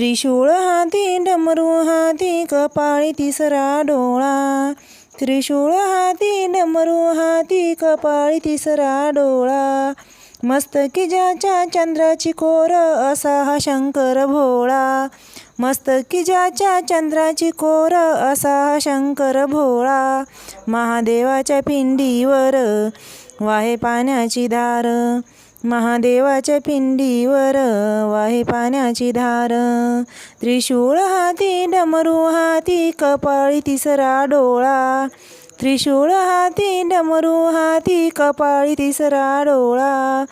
त्रिशूळ हाती डमरू हाती कपाळी तिसरा डोळा. त्रिशूळ हाती डमरू हाती कपाळी तिसरा डोळा. मस्तकी ज्याच्या चंद्राची कोर असा हा शंकर भोळा. मस्तकी ज्याच्या चंद्राची कोर असा हा शंकर भोळा. महादेवाच्या पिंडीवर वाहे पाण्याची धार महादेवाच्या पिंडीवर वाहे पाण्याची धार. त्रिशूळ हाती डमरू हाती कपाळी तिसरा डोळा. त्रिशूळ हाती डमरू हाती कपाळी तिसरा डोळा.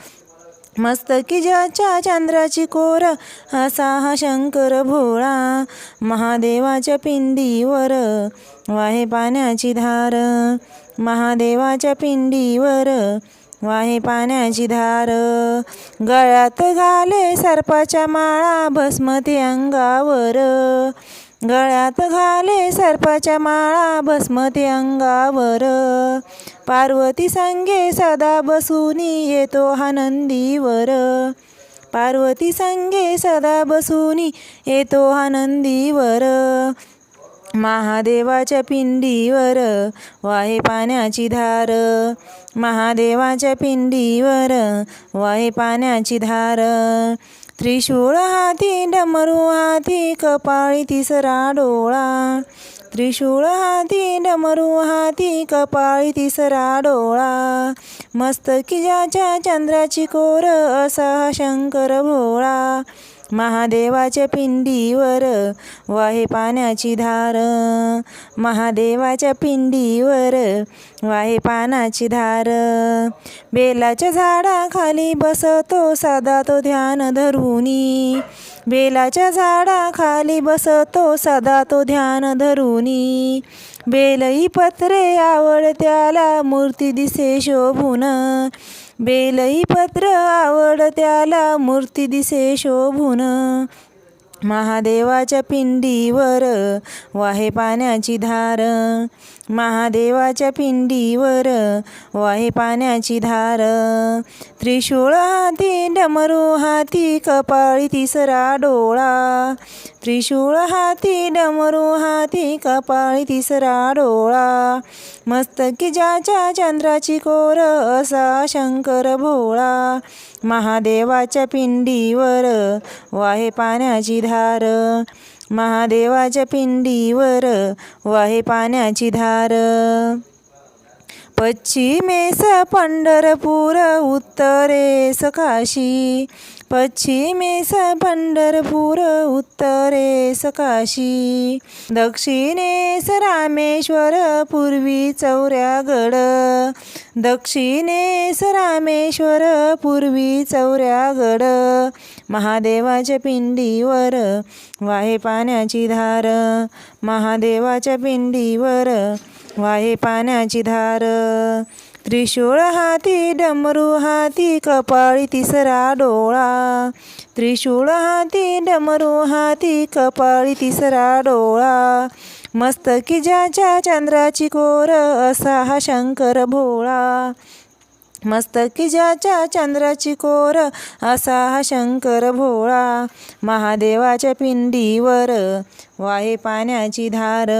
मस्तकी ज्याच्या चंद्राची कोर असा हा शंकर भोळा. महादेवाच्या पिंडीवर वाहे पाण्याची धार. महादेवाच्या पिंडीवर वाहे पाण्याची धार. गळ्यात घाले सर्पाच्या माळा भस्मती अंगावर. गळ्यात घाले सर्पाच्या माळा भस्मती अंगावर. पार्वती संगे सदा बसूनी येतो हा नंदीवर. पार्वती संगे सदा बसूनी येतो हा नंदीवर. महादेवाच्या पिंडीवर वाहे पाण्याची धार. महादेवाच्या पिंडीवर वाहे पाण्याची धार. त्रिशूळ हाती डमरू हाती कपाळी तिसरा डोळा. त्रिशूळ हाती डमरू हाती कपाळी तिसरा डोळा. मस्तकी ज्याच्या चंद्राची कोर असा शंकर भोळा. महादेवाच्या पिंडीवर वाहे पाण्याची धार. महादेवाच्या पिंडीवर वाहे पानाची धार. बेलाच्या झाडाखाली बसतो सदा तो ध्यान धरूनी. बेलाच्या झाडाखाली बसतो सदा तो ध्यान धरूनी. बेलई पत्रे आवड त्याला मूर्ती दिसे शोभून. बेलई पत्र आवड त्याला मूर्ती दिसे शोभून. महादेवाच्या पिंडीवर वाहे पाण्याची धार. महादेवाच्या पिंडीवर वाहे पाण्याची धार. त्रिशूळ हाती डमरू हाती कपाळी तिसरा डोळा. त्रिशूळ हाती डमरू हाती कपाळी तिसरा डोळा. मस्तकी ज्याच्या चंद्राची कोर असा शंकर भोळा. महादेवाच्या पिंडीवर वाहे पाण्याची धार महादेवाच्या पिंडीवर वाहे पाण्याची धार. पश्चिमेस पंढरपूर उत्तरेस काशी. पश्चिमेस पंढरपूर उत्तरेस काशी. दक्षिणेस रामेश्वर पूर्वी चौऱ्यागड. दक्षिणेस रामेश्वर पूर्वी चौऱ्यागड. महादेवाच्या पिंडीवर वाहे पाण्याची धार. महादेवाच्या पिंडीवर वाहे पाण्याची धार. त्रिशूळ हाती डमरू हाती कपाळी तिसरा डोळा. त्रिशूळ हाती डमरू हाती कपाळी तिसरा डोळा. मस्तकी ज्याच्या चंद्राची कोर असा हा शंकर भोळा. मस्तकी ज्याच्या चंद्राची कोर असा हा शंकर भोळा. महादेवाच्या पिंडीवर वाहे पाण्याची धार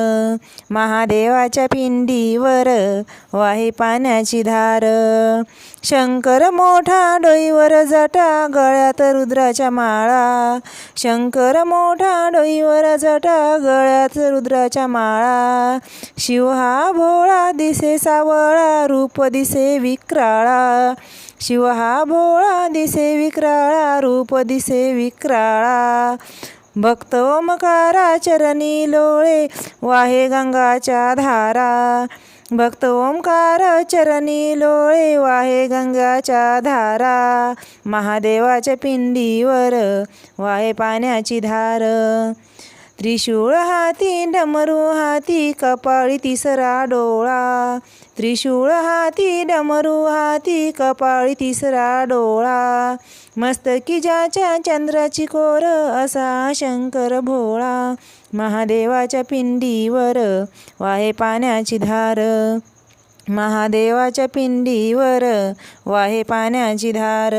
महादेवाच्या पिंडीवर. वाहे पाण्याची धार शंकर मोठा डोईवर जटा गळ्यात रुद्राच्या माळा. शंकर मोठा डोईवर जटा गळ्यात रुद्राच्या माळा. शिव हा भोळा दिसे सावळा रूप दिसे विक्राळा. शिव हा भोळा दिसे विक्राळा रूप दिसे विक्राळा. भक्त ओमकारा चरणी लोळे वाहे गंगाच्या धारा. भक्त ओंकार चरणी लोळे वाहे गंगाच्या धारा. महादेवाच्या पिंडीवर वाहे पाण्याची धार. त्रिशूळ हाती डमरू हाती कपाळी तिसरा डोळा. त्रिशूळ हाती डमरू हाती कपाळी तिसरा डोळा. मस्तकी ज्याच्या चंद्राची कोर असा शंकर भोळा. महादेवाच्या पिंडीवर वाहे पाण्याची धार. महादेवाच्या पिंडीवर वाहे पाण्याची धार.